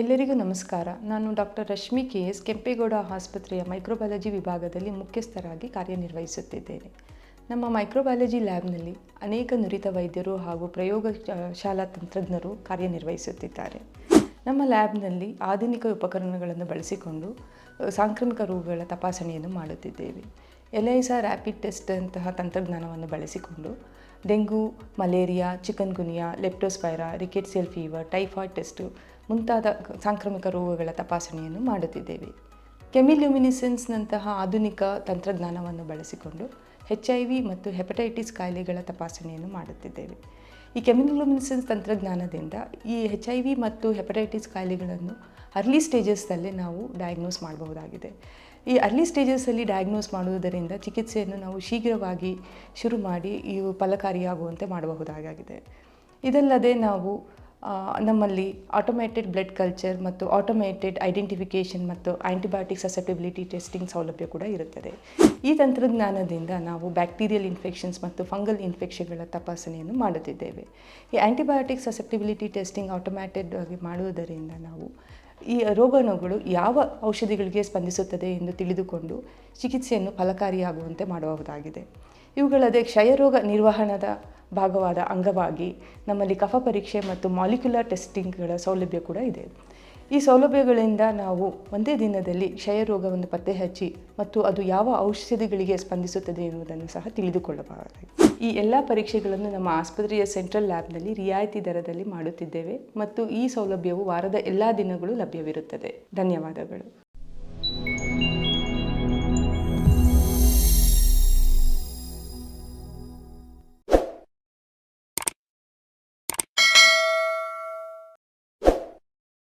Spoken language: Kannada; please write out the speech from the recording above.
ಎಲ್ಲರಿಗೂ ನಮಸ್ಕಾರ. ನಾನು doctor Rashmi K S, Kempegowda ಆಸ್ಪತ್ರೆಯ ಮೈಕ್ರೋಬಯಾಲಜಿ ವಿಭಾಗದಲ್ಲಿ ಮುಖ್ಯಸ್ಥರಾಗಿ ಕಾರ್ಯನಿರ್ವಹಿಸುತ್ತಿದ್ದೇನೆ. ನಮ್ಮ ಮೈಕ್ರೋಬಯಾಲಜಿ ಲ್ಯಾಬ್ನಲ್ಲಿ ಅನೇಕ ನುರಿತ ವೈದ್ಯರು ಹಾಗೂ ಪ್ರಯೋಗ ಶಾಲಾ ತಂತ್ರಜ್ಞರು ಕಾರ್ಯನಿರ್ವಹಿಸುತ್ತಿದ್ದಾರೆ. ನಮ್ಮ ಲ್ಯಾಬ್ನಲ್ಲಿ ಆಧುನಿಕ ಉಪಕರಣಗಳನ್ನು ಬಳಸಿಕೊಂಡು ಸಾಂಕ್ರಾಮಿಕ ರೋಗಗಳ ತಪಾಸಣೆಯನ್ನು ಮಾಡುತ್ತಿದ್ದೇವೆ. ಎಲೈಸಾ ರ್ಯಾಪಿಡ್ ಟೆಸ್ಟ್ ಅಂತಹ ತಂತ್ರಜ್ಞಾನವನ್ನು ಬಳಸಿಕೊಂಡು dengue, malaria chikungunya leptospira rickettsial fever, typhoid test ಮುಂತಾದ ಸಾಂಕ್ರಾಮಿಕ ರೋಗಗಳ ತಪಾಸಣೆಯನ್ನು ಮಾಡುತ್ತಿದ್ದೇವೆ. ಕೆಮಿಲ್ಯುಮಿನಿಸೆನ್ಸ್ನಂತಹ ಆಧುನಿಕ ತಂತ್ರಜ್ಞಾನವನ್ನು ಬಳಸಿಕೊಂಡು ಹೆಚ್ ಐ ವಿ ಮತ್ತು ಹೆಪಟೈಟಿಸ್ ಕಾಯಿಲೆಗಳ ತಪಾಸಣೆಯನ್ನು ಮಾಡುತ್ತಿದ್ದೇವೆ. ಈ ಕೆಮಿಲ್ಯುಮಿನಿಸೆನ್ಸ್ ತಂತ್ರಜ್ಞಾನದಿಂದ ಈ ಹೆಚ್ ಐ ವಿ ಮತ್ತು ಹೆಪಟೈಟಿಸ್ ಕಾಯಿಲೆಗಳನ್ನು ಅರ್ಲಿ ಸ್ಟೇಜಸ್ಸಲ್ಲೇ ನಾವು ಡಯಾಗ್ನೋಸ್ ಮಾಡಬಹುದಾಗಿದೆ. ಈ ಅರ್ಲಿ ಸ್ಟೇಜಸ್ಸಲ್ಲಿ ಡಯಾಗ್ನೋಸ್ ಮಾಡುವುದರಿಂದ ಚಿಕಿತ್ಸೆಯನ್ನು ನಾವು ಶೀಘ್ರವಾಗಿ ಶುರು ಮಾಡಿ, ಇವು ಫಲಕಾರಿಯಾಗುವಂತೆ ಮಾಡಬಹುದಾಗಿದೆ. ಇದಲ್ಲದೆ ನಾವು ನಮ್ಮಲ್ಲಿ ಆಟೋಮೇಟೆಡ್ ಬ್ಲಡ್ ಕಲ್ಚರ್ ಮತ್ತು ಆಟೋಮೇಟೆಡ್ ಐಡೆಂಟಿಫಿಕೇಷನ್ ಮತ್ತು ಆ್ಯಂಟಿಬಯೋಟಿಕ್ ಸಸೆಪ್ಟಿಬಿಲಿಟಿ ಟೆಸ್ಟಿಂಗ್ ಸೌಲಭ್ಯ ಕೂಡ ಇರುತ್ತದೆ. ಈ ತಂತ್ರಜ್ಞಾನದಿಂದ ನಾವು ಬ್ಯಾಕ್ಟೀರಿಯಲ್ ಇನ್ಫೆಕ್ಷನ್ಸ್ ಮತ್ತು ಫಂಗಲ್ ಇನ್ಫೆಕ್ಷನ್ಗಳ ತಪಾಸಣೆಯನ್ನು ಮಾಡುತ್ತಿದ್ದೇವೆ. ಈ ಆ್ಯಂಟಿಬಯೋಟಿಕ್ ಸಸೆಪ್ಟಿಬಿಲಿಟಿ ಟೆಸ್ಟಿಂಗ್ ಆಟೋಮ್ಯಾಟೆಡ್ ಆಗಿ ಮಾಡುವುದರಿಂದ ನಾವು ಈ ರೋಗಾಣುಗಳು ಯಾವ ಔಷಧಿಗಳಿಗೆ ಸ್ಪಂದಿಸುತ್ತದೆ ಎಂದು ತಿಳಿದುಕೊಂಡು ಚಿಕಿತ್ಸೆಯನ್ನು ಫಲಕಾರಿಯಾಗುವಂತೆ ಮಾಡಬಹುದಾಗಿದೆ. ಇವುಗಳದೇ ಕ್ಷಯರೋಗ ನಿರ್ವಹಣದ ಭಾಗವಾದ ಅಂಗವಾಗಿ ನಮ್ಮಲ್ಲಿ ಕಫ ಪರೀಕ್ಷೆ ಮತ್ತು ಮಾಲಿಕ್ಯುಲರ್ ಟೆಸ್ಟಿಂಗ್ಗಳ ಸೌಲಭ್ಯ ಕೂಡ ಇದೆ. ಈ ಸೌಲಭ್ಯಗಳಿಂದ ನಾವು ಒಂದೇ ದಿನದಲ್ಲಿ ಕ್ಷಯರೋಗವನ್ನು ಪತ್ತೆ ಹಚ್ಚಿ ಮತ್ತು ಅದು ಯಾವ ಔಷಧಿಗಳಿಗೆ ಸ್ಪಂದಿಸುತ್ತದೆ ಎನ್ನುವುದನ್ನು ಸಹ ತಿಳಿದುಕೊಳ್ಳಬಹುದಾಗಿದೆ. ಈ ಎಲ್ಲ ಪರೀಕ್ಷೆಗಳನ್ನು ನಮ್ಮ ಆಸ್ಪತ್ರೆಯ ಸೆಂಟ್ರಲ್ ಲ್ಯಾಬ್ನಲ್ಲಿ ರಿಯಾಯಿತಿ ದರದಲ್ಲಿ ಮಾಡುತ್ತಿದ್ದೇವೆ ಮತ್ತು ಈ ಸೌಲಭ್ಯವು ವಾರದ ಎಲ್ಲ ದಿನಗಳು ಲಭ್ಯವಿರುತ್ತದೆ. ಧನ್ಯವಾದಗಳು.